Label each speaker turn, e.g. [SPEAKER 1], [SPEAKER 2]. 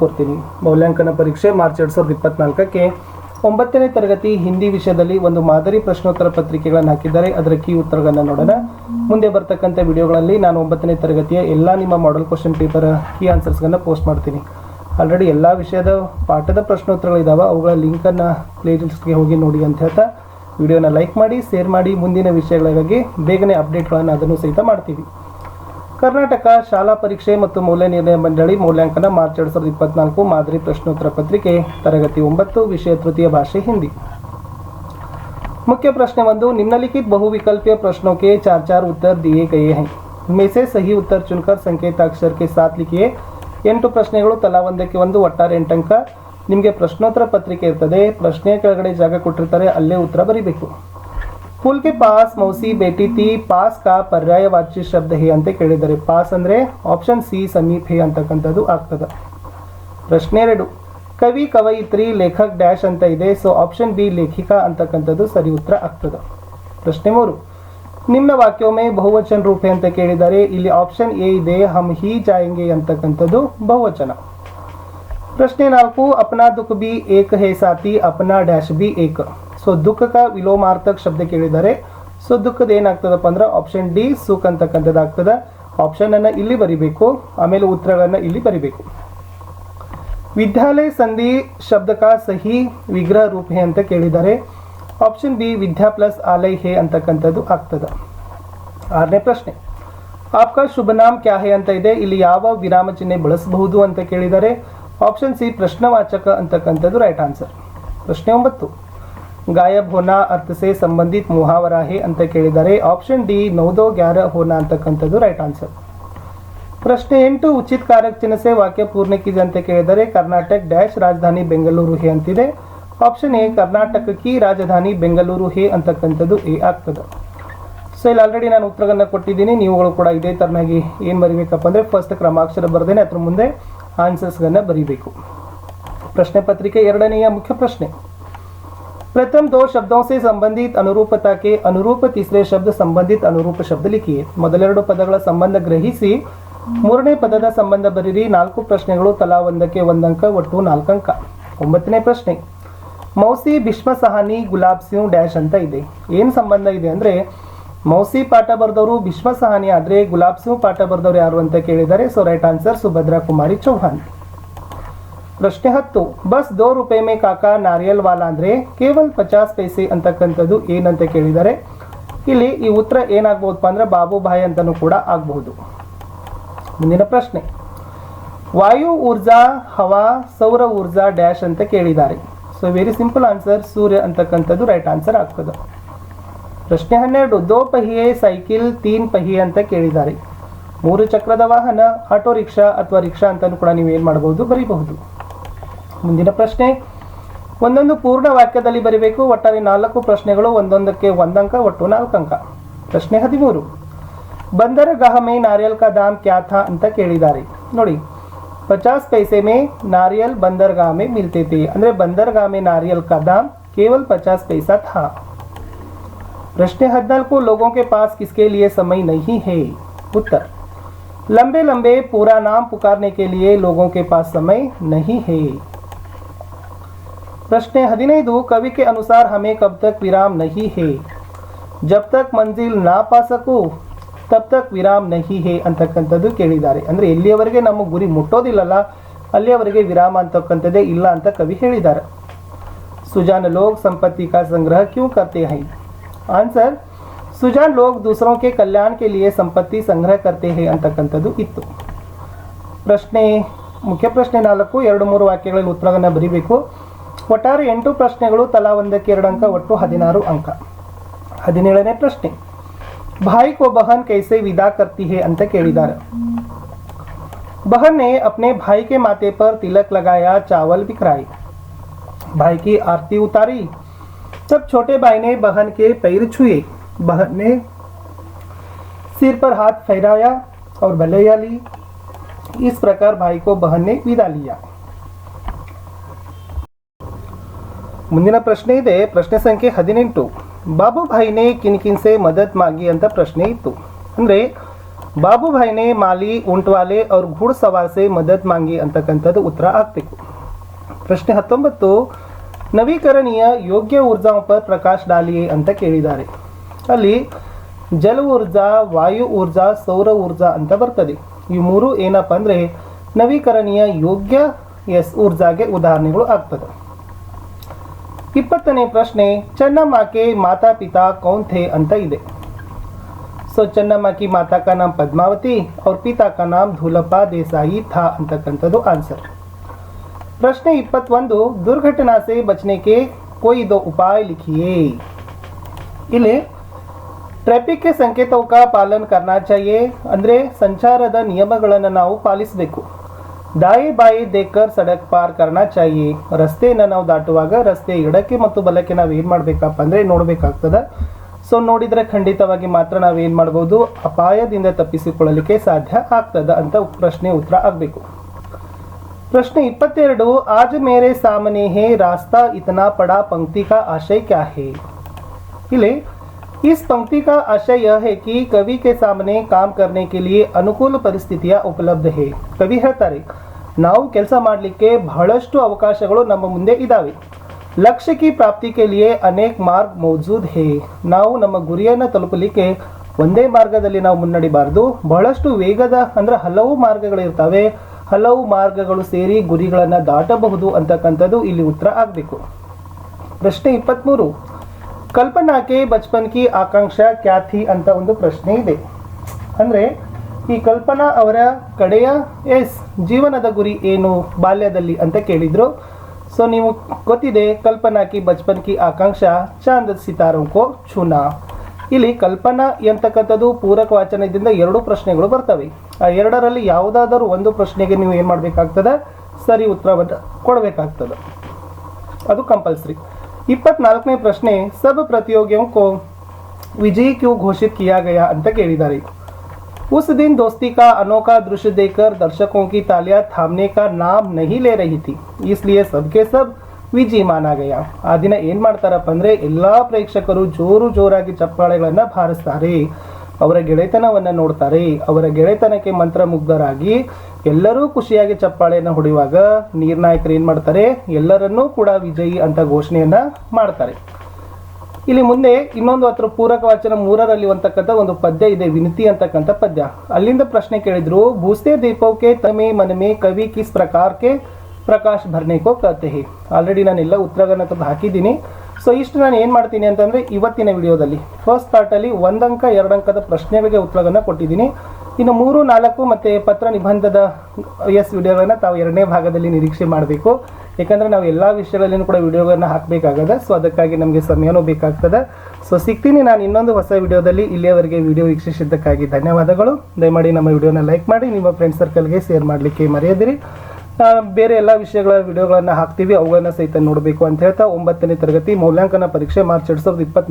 [SPEAKER 1] ಕೋರ್ತೀನಿ ಮೌಲ್ಯಾಂಕನ ಪರೀಕ್ಷೆ ಮಾರ್ಚ್ ಎರಡು ಸಾವಿರದ ಇಪ್ಪತ್ನಾಲ್ಕಕ್ಕೆ ಒಂಬತ್ತನೇ ತರಗತಿ ಹಿಂದಿ ವಿಷಯದಲ್ಲಿ ಒಂದು ಮಾದರಿ ಪ್ರಶ್ನೋತ್ತರ ಪತ್ರಿಕೆಗಳನ್ನು ಹಾಕಿದ್ದಾರೆ. ಅದರ ಕೀ ಉತ್ತರಗಳನ್ನು ನೋಡೋಣ. ಮುಂದೆ ಬರ್ತಕ್ಕಂಥ ವಿಡಿಯೋಗಳಲ್ಲಿ ನಾನು ಒಂಬತ್ತನೇ ತರಗತಿಯ ಎಲ್ಲ ನಿಮ್ಮ ಮಾಡೆಲ್ ಕ್ವಶನ್ ಪೇಪರ್ ಕೀ ಆನ್ಸರ್ಸ್ಗಳನ್ನು ಪೋಸ್ಟ್ ಮಾಡ್ತೀನಿ. ಆಲ್ರೆಡಿ ಎಲ್ಲ ವಿಷಯದ ಪಾಠದ ಪ್ರಶ್ನೋತ್ತರಗಳಿದ್ದಾವೆ ಅವುಗಳ ಲಿಂಕನ್ನು ಪ್ಲೇಲಿಸ್ಟ್ಗೆ ಹೋಗಿ ನೋಡಿ ಅಂತ ಹೇಳ್ತಾ ವಿಡಿಯೋನ ಲೈಕ್ ಮಾಡಿ ಶೇರ್ ಮಾಡಿ, ಮುಂದಿನ ವಿಷಯಗಳಿಗಾಗಿ ಬೇಗನೆ ಅಪ್ಡೇಟ್ಗಳನ್ನು ಅದನ್ನು ಸಹಿತ ಮಾಡ್ತೀವಿ. ಕರ್ನಾಟಕ ಶಾಲಾ ಪರೀಕ್ಷೆ ಮತ್ತು ಮೌಲ್ಯ ನಿರ್ಣಯ ಮಂಡಳಿ ಮೌಲ್ಯಾಂಕನ ಮಾರ್ಚ್ ಎರಡು ಸಾವಿರದ ಇಪ್ಪತ್ನಾಲ್ಕು ಮಾದರಿ ಪ್ರಶ್ನೋತ್ತರ ಪತ್ರಿಕೆ ತರಗತಿ ಒಂಬತ್ತು ವಿಷಯ ತೃತೀಯ ಭಾಷೆ ಹಿಂದಿ मुख्य प्रश्न बंधु निम्नलिखित बहुविकल्पीय प्रश्नों के चार चार उत्तर दिए गए हैं इनमें से सही उत्तर चुनकर ಸಂಕೇತಾಕ್ಷರ के साथ लिखिए ಎಂಟು ಪ್ರಶ್ನೆಗಳು ತಲಾ ಒಂದಕ್ಕೆ ಒಂದು ಒಟ್ಟಾರೆ ಎಂಟು ಅಂಕ ನಿಮಗೆ ಪ್ರಶ್ನೋತ್ತರ ಪತ್ರಿಕೆ ಇರ್ತದೆ ಪ್ರಶ್ನೆ ಕೆಳಗಡೆ ಜಾಗ ಕೊಟ್ಟಿರ್ತಾರೆ ಅಲ್ಲೇ ಉತ್ತರ ಬರಿಬೇಕು ಫುಲ್ ಕೆ ಪಾಸ್, ಮೌಸಿ ಭೇಟಿ ತಿ, ಪಾಸ್ ಕಾ ಪರ್ಯಾಯವಾಚಿ ಶಬ್ದ ಹೇ ಅಂತ ಕೇಳಿದ್ದಾರೆ ಪಾಸ್ ಅಂದ್ರೆ ಆಪ್ಷನ್ ಸಿ, ಸಮೀಪ್ ಹೇ ಅಂತಕ್ಕಂಥದ್ದು ಆಗ್ತದೆ. ಪ್ರಶ್ನೆ ಎರಡು. ಕವಿ ಕವಯಿತ್ರಿ ಲೇಖಕ್, ಡ್ಯಾಶ್ ಅಂತ ಇದೆ, ಸೊ ಆಪ್ಷನ್ ಬಿ, ಲೇಖಿಕಾ ಅಂತಕ್ಕಂಥದ್ದು ಸರಿ ಉತ್ತರ ಆಗ್ತದೆ. ಪ್ರಶ್ನೆ ಮೂರು. ನಿಮ್ಮ ವಾಕ್ಯೊಮ್ಮೆ ಬಹುವಚನ ರೂಪೆ ಅಂತ ಕೇಳಿದ್ದಾರೆ ಇಲ್ಲಿ ಆಪ್ಷನ್ ಎ ಇದೆ, ಹಮ್ ಹಿ ಜಾಯಂಗೆ ಅಂತಕ್ಕಂಥದ್ದು ಬಹುವಚನ. ಪ್ರಶ್ನೆ ನಾಲ್ಕು. ಅಪನಾ ದುಃಖ ಬಿ ಏಕ ಹೇ ಸಾತಿ ಅಪನಾ ಡ್ಯಾಶ್ ಬಿ ಏಕ. ಸೊ ದುಃಖಕ ವಿಲೋಮಾರ್ಥಕ ಶಬ್ದ ಕೇಳಿದ್ದಾರೆ ಸೊ ದುಃಖದ ಏನಾಗ್ತದಪ್ಪ ಅಂದ್ರೆ ಆಪ್ಷನ್ ಡಿ ಸುಖ ಅಂತಕ್ಕಂಥದ್ದು ಆಪ್ಷನ್ ಅನ್ನ ಇಲ್ಲಿ ಬರಿಬೇಕು, ಆಮೇಲೆ ಉತ್ತರಗಳನ್ನ ಇಲ್ಲಿ ಬರಿಬೇಕು. ವಿದ್ಯಾಲಯ ಸಂಧಿ ಶಬ್ದಕ ಸಹಿ ವಿಗ್ರಹ ರೂಪ ಅಂತ ಕೇಳಿದ್ದಾರೆ ಆಪ್ಷನ್ ಬಿ ವಿದ್ಯಾ ಪ್ಲಸ್ ಆಲಯ ಹೇ ಅಂತಕ್ಕಂಥದ್ದು ಆಗ್ತದೆ. ಆರನೇ ಪ್ರಶ್ನೆ. ಆಪ್ಕಾ ಶುಭ ನಾಮ್ ಕ್ಯಾ ಹೇ ಅಂತ ಇದೆ, ಇಲ್ಲಿ ಯಾವ ವಿರಾಮ ಚಿಹ್ನೆ ಬಳಸಬಹುದು ಅಂತ ಕೇಳಿದ್ದಾರೆ ಆಪ್ಷನ್ ಸಿ ಪ್ರಶ್ನವಾಚಕ ಅಂತಕ್ಕಂಥದ್ದು ರೈಟ್ ಆನ್ಸರ್ ಪ್ರಶ್ನೆ ಒಂಬತ್ತು. ಗಾಯಬ್ ಹೋನಾ ಅರ್ಥ ಸೇ ಸಂಬಂಧಿತ ಮುಹಾವರ ಹೇ ಅಂತ ಕೇಳಿದ್ದಾರೆ. ಆಪ್ಷನ್ ಡಿ, ನೌದೋ ಗ್ಯಾರ ಹೋನಾ ಅಂತಕ್ಕಂಥದ್ದು ರೈಟ್ ಆನ್ಸರ್ ಪ್ರಶ್ನೆ ಎಂಟು, ಉಚಿತ ಕಾರಕ ಚಿಹ್ನೆ ಸೆ ವಾಕ್ಯ ಪೂರ್ಣಕ್ಕಿದೆ ಅಂತ ಕೇಳಿದರೆ ಕರ್ನಾಟಕ ಡ್ಯಾಶ್ ರಾಜಧಾನಿ ಬೆಂಗಳೂರು ಹೇ ಅಂತಿದೆ. ಆಪ್ಷನ್ ಎ, ಕರ್ನಾಟಕ ಕಿ ರಾಜಧಾನಿ ಬೆಂಗಳೂರು ಹೇ ಅಂತಕ್ಕಂಥದ್ದು ಎ ಆಗ್ತದೆ. ಸೊ ಇಲ್ಲಿ ಆಲ್ರೆಡಿ ನಾನು ಉತ್ತರಗಳನ್ನ ಕೊಟ್ಟಿದ್ದೀನಿ. ನೀವುಗಳು ಕೂಡ ಇದೇ ತರನಾಗಿ ಏನು ಬರಿಬೇಕಪ್ಪ ಅಂದರೆ ಫಸ್ಟ್ ಕ್ರಮಾಕ್ಷರ ಬರ್ದೇನೆ, ಅದ್ರ ಮುಂದೆ ಆನ್ಸರ್ಸ್ಗಳನ್ನ ಬರೀಬೇಕು. ಪ್ರಶ್ನೆ ಪತ್ರಿಕೆ ಎರಡನೆಯ ಮುಖ್ಯ ಪ್ರಶ್ನೆ. प्रथम दो शब्दों से संबंधित अनुरूपता के अनुरूप तीसरे शब्द संबंधित अनुरूप शब्द लिखिए ಮೊದಲೆರಡು ಪದಗಳ ಸಂಬಂಧ ಗ್ರಹಿಸಿ ಮೂರನೇ ಪದದ ಸಂಬಂಧ ಬರೀರಿ ನಾಲ್ಕು ಪ್ರಶ್ನೆಗಳು ತಲಾ ಒಂದಕ್ಕೆ ಒಂದಂಕ ಒಟ್ಟು ನಾಲ್ಕು ಅಂಕ ಒಂಬತ್ತನೇ ಪ್ರಶ್ನೆ ಮೌಸಿ ಭೀಷ್ಮ ಸಹಾನಿ ಗುಲಾಬ್ ಸಿಂಗ್ ಡ್ಯಾಶ್ ಅಂತ ಇದೆ ಏನು ಸಂಬಂಧ ಇದೆ ಅಂದರೆ ಮೌಸಿ ಪಾಠ ಬರೆದವರು ಭೀಷ್ಮ ಸಹಾನಿ ಆದರೆ ಗುಲಾಬ್ ಸಿಂಗ್ ಪಾಠ ಬರೆದವರು ಯಾರು ಅಂತ ಕೇಳಿದ್ದಾರೆ so right answer Subhadra Kumari Chauhan ಪ್ರಶ್ನೆ ಹತ್ತು. ಬಸ್ ದೋ ರೂಪೆ ಮೇ ಕಾಕಾ ನಾರಿಯಲ್ ವಾಲಾ ಅಂದ್ರೆ ಕೇವಲ್ ಪಚಾಸ್ ಪೈಸೆ ಅಂತಕ್ಕಂಥದ್ದು ಏನಂತ ಕೇಳಿದ್ದಾರೆ ಇಲ್ಲಿ ಈ ಉತ್ತರ ಏನಾಗ್ಬೋದಪ್ಪ ಅಂದ್ರೆ ಬಾಬುಭಾಯಿ ಅಂತಾನೂ ಕೂಡ ಆಗಬಹುದು ಮುಂದಿನ ಪ್ರಶ್ನೆ. ವಾಯು ಊರ್ಜಾ, ಹವಾ, ಸೌರ ಊರ್ಜಾ, ಡ್ಯಾಶ್ ಅಂತ ಕೇಳಿದ್ದಾರೆ. ಸೊ ವೆರಿ ಸಿಂಪಲ್ ಆನ್ಸರ್ ಸೂರ್ಯ ಅಂತಕ್ಕಂಥದ್ದು ರೈಟ್ ಆನ್ಸರ್ ಆಗ್ತದೆ. ಪ್ರಶ್ನೆ ಹನ್ನೆರಡು, ದೋ ಪಹಿಯೆ ಸೈಕಲ್, ತೀನ್ ಪಹಿ ಅಂತ ಕೇಳಿದ್ದಾರೆ. ಮೂರು ಚಕ್ರದ ವಾಹನ, ಆಟೋ ರಿಕ್ಷಾ ಅಥವಾ ರಿಕ್ಷಾ ಅಂತಲೂ ಕೂಡ ನೀವು ಏನು ಮಾಡಬಹುದು ಬರೀಬಹುದು. ಮುಂದಿನ ಪ್ರಶ್ನೆ ಒಂದೊಂದು ಪೂರ್ಣ ವಾಕ್ಯದಲ್ಲಿ ಬರೀಬೇಕು ಒಟ್ಟಾರೆ ನಾಲ್ಕು ಪ್ರಶ್ನೆಗಳು ಒಂದೊಂದಕ್ಕೆ ಒಂದಂಕ ಒಟ್ಟು ನಾಲ್ಕು ಅಂಕ ಪ್ರಶ್ನೆ ಹದಿಮೂರು ಬಂದರ ಗಹಮೆ ನಾರಿಯಲ್ ಕಾ ದಾಮ್ ಕ್ಯಾ ಥಾ ಅಂತ ಕೇಳಿದ್ದಾರೆ ನೋಡಿ ಪಚಾಸ್ ಪೈಸೆ ಮೇ ನಾರಿಯಲ್ ಬಂದರ್ಗಾ ಮೇ ಮಿಲ್ತೆ ತೆ ಅಂದರೆ ಬಂದರ್ಗಾ ಮೇ ನಾರಿಯಲ್ ಕಾ ದಾಮ್ ಕೇವಲ್ ಪಚಾಸ್ ಪೈಸಾ ಥಾ प्रश्न हद्दल को लोगों के पास किसके लिए समय नहीं है उत्तर लंबे लंबे पूरा नाम पुकारने के लिए लोगों के पास समय नहीं है ಪ್ರಶ್ನೆ ಹದಿನೈದು, ಕವಿಕೆ ಅನುಸಾರ अनुसार हमें कब तक विराम नहीं है जब तक मंजिल ना पा ತಬ್ ತಕ್ ವಿರಾಮ್ ನಹಿ ಹೇ ಅಂತಕ್ಕಂಥದ್ದು ಕೇಳಿದ್ದಾರೆ. ಅಂದರೆ ಎಲ್ಲಿಯವರೆಗೆ ನಮ್ಮ ಗುರಿ ಮುಟ್ಟೋದಿಲ್ಲಲ್ಲ, ಅಲ್ಲಿಯವರೆಗೆ ವಿರಾಮ ಅಂತಕ್ಕಂಥದ್ದೇ ಇಲ್ಲ ಅಂತ ಕವಿ ಹೇಳಿದ್ದಾರೆ. ಸುಜಾನ ಲೋಕ್ ಸಂಪತ್ತಿ ಕಾ ಸಂಗ್ರಹ ಕ್ಯೂ ಕರ್ತೆ ಹೈ? ಆನ್ಸರ್, ಸುಜಾನ್ ಲೋಕ್ ದೂಸರೋ ಕೆ ಕಲ್ಯಾಣ ಕೆ ಲಿಯೇ ಸಂಪತ್ತಿ ಸಂಗ್ರಹ ಕರ್ತೆ ಹೇ ಅಂತಕ್ಕಂಥದ್ದು ಇತ್ತು. ಪ್ರಶ್ನೆ, ಮುಖ್ಯ ಪ್ರಶ್ನೆ ನಾಲ್ಕು, ಎರಡು ಮೂರು ವಾಕ್ಯಗಳಲ್ಲಿ ಉತ್ತರವನ್ನು ಬರೀಬೇಕು. ಒಟ್ಟಾರೆ ಎಂಟು ಪ್ರಶ್ನೆಗಳು ತಲಾ ಒಂದಕ್ಕೆ ಎರಡು ಅಂಕ ಒಟ್ಟು ಹದಿನಾರು ಅಂಕ ಹದಿನೇಳನೇ ಪ್ರಶ್ನೆ भाई को बहन कैसे विदा करती है ಅಂತ ಕೇಳಿದ್ದಾರೆ बहन ने अपने भाई के माथे पर तिलक लगाया चावल बिखराए भाई की आरती उतारी तब छोटे भाई ने बहन के पैर छुए बहन ने सिर पर हाथ फहराया और भलैया ली इस प्रकार भाई को बहन ने विदा लिया ಮುಂದಿನ ಪ್ರಶ್ನೆ ಇದೆ. ಪ್ರಶ್ನೆ ಸಂಖ್ಯೆ ಹದಿನೆಂಟು. ಬಾಬುಭಾಯಿನೆ ಕಿನ್ಕಿನ್ಸೆ ಮದತ್ ಮಾಗಿ ಅಂತ ಪ್ರಶ್ನೆ ಇತ್ತು. ಅಂದರೆ, ಬಾಬುಭಾಯಿನೆ ಮಾಲಿ ಉಂಟ್ವಾಲೆ ಅವ್ರ ಘೂಡ್ ಸವಾಸೆ ಮದತ್ ಮಾಂಗಿ ಅಂತಕ್ಕಂಥದ್ದು ಉತ್ತರ ಆಗ್ಬೇಕು. ಪ್ರಶ್ನೆ ಹತ್ತೊಂಬತ್ತು. ನವೀಕರಣೀಯ ಯೋಗ್ಯ ಊರ್ಜಾ ಉಪ ಪ್ರಕಾಶ್ ಡಾಲಿಯೇ ಅಂತ ಕೇಳಿದ್ದಾರೆ. ಅಲ್ಲಿ ಜಲ ಊರ್ಜಾ, ವಾಯು ಊರ್ಜಾ, ಸೌರ ಊರ್ಜಾ ಅಂತ ಬರ್ತದೆ. ಈ ಮೂರು ಏನಪ್ಪ ಅಂದರೆ ನವೀಕರಣೀಯ ಯೋಗ್ಯ ಎಸ್ ಊರ್ಜಾಗೆ ಉದಾಹರಣೆಗಳು ಆಗ್ತದೆ. ಇಪ್ಪತ್ತನೇ ಪ್ರಶ್ನೆ, ಚೆನ್ನಮ್ಮಾಕೆ ಮಾತಾ ಪಿತಾ ಕೌನ್ ಥೇ ಅಂತ ಇದೆ. ಸೊ ಚೆನ್ನಮ್ಮಕಿ ಮಾತಾ ಕಾ ನಾಮ್ ಪದ್ಮಾವತಿ, ಅವ್ರ ಪಿತಾ ಕಾ ನಾಮ್ ಧೂಲಪ್ಪ ದೇಸಾಯಿ ಥಾ ಅಂತಕ್ಕಂಥದ್ದು ಆನ್ಸರ್ ಪ್ರಶ್ನೆ ಇಪ್ಪತ್ತೊಂದು, ದುರ್ಘಟನಾ ಸೆ ಬಚನೆಗೆ ಕೊಯ್ದೋ ಉಪಾಯ ಲಿಖಿಯೇ? ಇಲ್ಲಿ ಟ್ರಾಫಿಕ್ ಸಂಕೇತವಕ ಪಾಲನ್ ಕರ್ನಾಚಾಯೇ ಅಂದರೆ ಸಂಚಾರದ ನಿಯಮಗಳನ್ನು ನಾವು ಪಾಲಿಸಬೇಕು. ದಾಯಿ ಬಾಯಿ ದೇಕರ್ ಸಡಕ್ ಪಾರ್ ಕರ್ನ ಚಾಯಿ. ರಸ್ತೆಯನ್ನು ನಾವು ದಾಟುವಾಗ ರಸ್ತೆ ಎಡಕ್ಕೆ ಮತ್ತು ಬಲಕ್ಕೆ ನಾವು ಏನು ಮಾಡಬೇಕಪ್ಪ ಅಂದರೆ ನೋಡಬೇಕಾಗ್ತದೆ. ಸೊ ನೋಡಿದರೆ ಖಂಡಿತವಾಗಿ ಮಾತ್ರ ನಾವೇನು ಮಾಡ್ಬೋದು? ಅಪಾಯದಿಂದ ತಪ್ಪಿಸಿಕೊಳ್ಳಲಿಕ್ಕೆ ಸಾಧ್ಯ ಆಗ್ತದ ಅಂತ ಪ್ರಶ್ನೆ ಉತ್ತರ ಆಗಬೇಕು. ಪ್ರಶ್ನೆ ಇಪ್ಪತ್ತೆರಡು, ಆಜ ಮೇರೆ ಸಾಮನೆ ಹೇ ರಾಸ್ತಾ ಇತನಾ ಪಡಾ ಪಂಕ್ತಿ ಕಾ ಆಶಯ ಕ್ಯಾ ಹೇ? ಇಲ್ಲಿ इस पंक्ति का आशय यह है कि कवि के सामने काम करने के लिए ಅನುಕೂಲ ಪರಿಸ್ಥಿತಿಯ ಉಪಲಬ್ಧ है ಕವಿ ಹೇಳ್ತಾರೆ ನಾವು ಕೆಲಸ ಮಾಡಲಿಕ್ಕೆ ಬಹಳಷ್ಟು ಅವಕಾಶಗಳು ನಮ್ಮ ಮುಂದೆ ಇದ್ದಾವೆ ಲಕ್ಷ್ಯ ಕಿ ಪ್ರಾಪ್ತಿ ಕೆ ಲಿಯೆ ಅನೇಕ್ ಮಾರ್ಗ್ ಮೌಜೂದ್ ಹೇ ನಾವು ನಮ್ಮ ಗುರಿಯನ್ನು ತಲುಪಲಿಕ್ಕೆ ಒಂದೇ ಮಾರ್ಗದಲ್ಲಿ ನಾವು ಮುನ್ನಡಿಬಾರದು ಬಹಳಷ್ಟು ವೇಗದ ಅಂದ್ರೆ ಹಲವು ಮಾರ್ಗಗಳು ಇರ್ತವೆ ಹಲವು ಮಾರ್ಗಗಳು ಸೇರಿ ಗುರಿಗಳನ್ನು ದಾಟಬಹುದು ಅಂತಕ್ಕಂಥದ್ದು ಇಲ್ಲಿ ಉತ್ತರ ಆಗಬೇಕು ಪ್ರಶ್ನೆ ಇಪ್ಪತ್ತ್ಮೂರು ಕಲ್ಪನಾಕೆ ಬಚ್ಪನ್ ಕಿ ಆಕಾಂಕ್ಷ ಕ್ಯಾ ಥಿ ಅಂತ ಒಂದು ಪ್ರಶ್ನೆ ಇದೆ. ಅಂದರೆ, ಈ ಕಲ್ಪನಾ ಅವರ ಕಡೆಯ ಎಸ್ ಜೀವನದ ಗುರಿ ಏನು ಬಾಲ್ಯದಲ್ಲಿ ಅಂತ ಕೇಳಿದರು. ಸೊ ನೀವು ಗೊತ್ತಿದೆ ಕಲ್ಪನಾಕಿ ಬಚ್ಪನ್ ಕಿ ಆಕಾಂಕ್ಷ ಚಾಂದ ಸಿತಾರೋಂಕೋ ಚುನಾ ಇಲ್ಲಿ ಕಲ್ಪನಾ ಎಂತಕ್ಕಂಥದ್ದು ಪೂರಕ ವಾಚನದಿಂದ ಎರಡು ಪ್ರಶ್ನೆಗಳು ಬರ್ತವೆ. ಆ ಎರಡರಲ್ಲಿ ಯಾವುದಾದರೂ ಒಂದು ಪ್ರಶ್ನೆಗೆ ನೀವು ಏನು ಮಾಡಬೇಕಾಗ್ತದೆ? ಸರಿ ಉತ್ತರವನ್ನು ಕೊಡಬೇಕಾಗ್ತದೆ. ಅದು ಕಂಪಲ್ಸರಿ ಇಪ್ಪತ್ನಾಲ್ಕನೇ ಪ್ರಶ್ನೆ, ಸಬ್ ಪ್ರತಿಯೋಗಿಯೋ विजयी क्यों घोषित किया गया ಅಂತ ಕೇಳಿದ್ದಾರೆ. उस ದಿನ ದೋಸ್ತಿ ಕಾ अनोखा ದೃಶ್ಯ ದೇಕರ್ दर्शकों ಕಿ ತಾಲಿಯಾ थामने ಕಾ नाम नहीं ले रही थी इसलिए सबके सब ವಿಜಿ ಮಾನಾಗಯ ಆ ದಿನ ಏನು ಮಾಡ್ತಾರಪ್ಪ ಅಂದರೆ ಎಲ್ಲ ಪ್ರೇಕ್ಷಕರು ಜೋರು ಜೋರಾಗಿ ಚಪ್ಪಾಳೆಗಳನ್ನು ಬಾರಿಸ್ತಾರೆ ಅವರ ಗೆಳೆತನವನ್ನು ನೋಡ್ತಾರೆ. ಅವರ ಗೆಳೆತನಕ್ಕೆ ಮಂತ್ರಮುಗ್ಧರಾಗಿ ಎಲ್ಲರೂ ಖುಷಿಯಾಗಿ ಚಪ್ಪಾಳೆಯನ್ನು ಹೊಡೆಯುವಾಗ ನೀರ್ನಾಯಕರು ಏನು ಮಾಡ್ತಾರೆ? ಎಲ್ಲರನ್ನೂ ಕೂಡ ವಿಜಯಿ ಅಂತ ಘೋಷಣೆಯನ್ನು ಮಾಡ್ತಾರೆ. ಇಲ್ಲಿ ಮುಂದೆ ಇನ್ನೊಂದು ಹತ್ರ ಪೂರಕ ವಾಚನ ಮೂರರಲ್ಲಿ ಅಂತಕ್ಕಂಥ ಒಂದು ಪದ್ಯ ಇದೆ, ವಿನತಿ ಅಂತಕ್ಕಂಥ ಪದ್ಯ. ಅಲ್ಲಿಂದ ಪ್ರಶ್ನೆ ಕೇಳಿದ್ರು, ಭೂಸ್ತೆ ದೀಪಕ್ಕೆ ತಮೆ ಮನಮೆ ಕವಿ ಕಿಸ್ ಪ್ರಕಾರಕ್ಕೆ ಪ್ರಕಾಶ್ ಭರ್ನೆ ಕೋ ಕತೆ ಆಲ್ರೆಡಿ ನಾನೆಲ್ಲ ಉತ್ತರಗಳನ್ನ ಹಾಕಿದ್ದೀನಿ. ಸೊ ಇಷ್ಟು ನಾನು ಏನು ಮಾಡ್ತೀನಿ ಅಂತಂದರೆ ಇವತ್ತಿನ ವಿಡಿಯೋದಲ್ಲಿ. ಫಸ್ಟ್ ಪಾರ್ಟಲ್ಲಿ ಒಂದಂಕ, ಎರಡಂಕದ ಪ್ರಶ್ನೆಗಳಿಗೆ ಉತ್ತರಗಳನ್ನು ಕೊಟ್ಟಿದ್ದೀನಿ. ಇನ್ನು ಮೂರು, ನಾಲ್ಕು ಮತ್ತು ಪತ್ರ ನಿಬಂಧದ ಎಸ್ ವಿಡಿಯೋಗಳನ್ನು ತಾವು ಎರಡನೇ ಭಾಗದಲ್ಲಿ ನಿರೀಕ್ಷೆ ಮಾಡಬೇಕು. ಯಾಕಂದರೆ ನಾವು ಎಲ್ಲ ವಿಷಯಗಳಲ್ಲಿನೂ ಕೂಡ ವಿಡಿಯೋಗಳನ್ನ ಹಾಕಬೇಕಾಗದ ಸೊ ಅದಕ್ಕಾಗಿ ನಮಗೆ ಸಮಯನೂ ಬೇಕಾಗ್ತದೆ. ಸೊ ಸಿಗ್ತೀನಿ ನಾನು ಇನ್ನೊಂದು ಹೊಸ ವಿಡಿಯೋದಲ್ಲಿ. ಇಲ್ಲಿಯವರೆಗೆ ವಿಡಿಯೋ ವೀಕ್ಷಿಸಿದ್ದಕ್ಕಾಗಿ ಧನ್ಯವಾದಗಳು. ದಯಮಾಡಿ ನಮ್ಮ ವಿಡಿಯೋನ ಲೈಕ್ ಮಾಡಿ, ನಿಮ್ಮ ಫ್ರೆಂಡ್ ಸರ್ಕಲ್ಗೆ ಶೇರ್ ಮಾಡಲಿಕ್ಕೆ ಮರೆಯದಿರಿ. ಬೇರೆ ಎಲ್ಲ ವಿಷಯಗಳ ವಿಡಿಯೋಗಳನ್ನು ಹಾಕ್ತೀವಿ, ಅವುಗಳನ್ನು ಸಹಿತ ನೋಡಬೇಕು ಅಂತ ಹೇಳ್ತಾ ಒಂಬತ್ತನೇ ತರಗತಿ ಮೌಲ್ಯಾಂಕನ ಪರೀಕ್ಷೆ ಮಾರ್ಚ್ ಎರಡು ಸಾವಿರದ ಇಪ್ಪತ್ತ್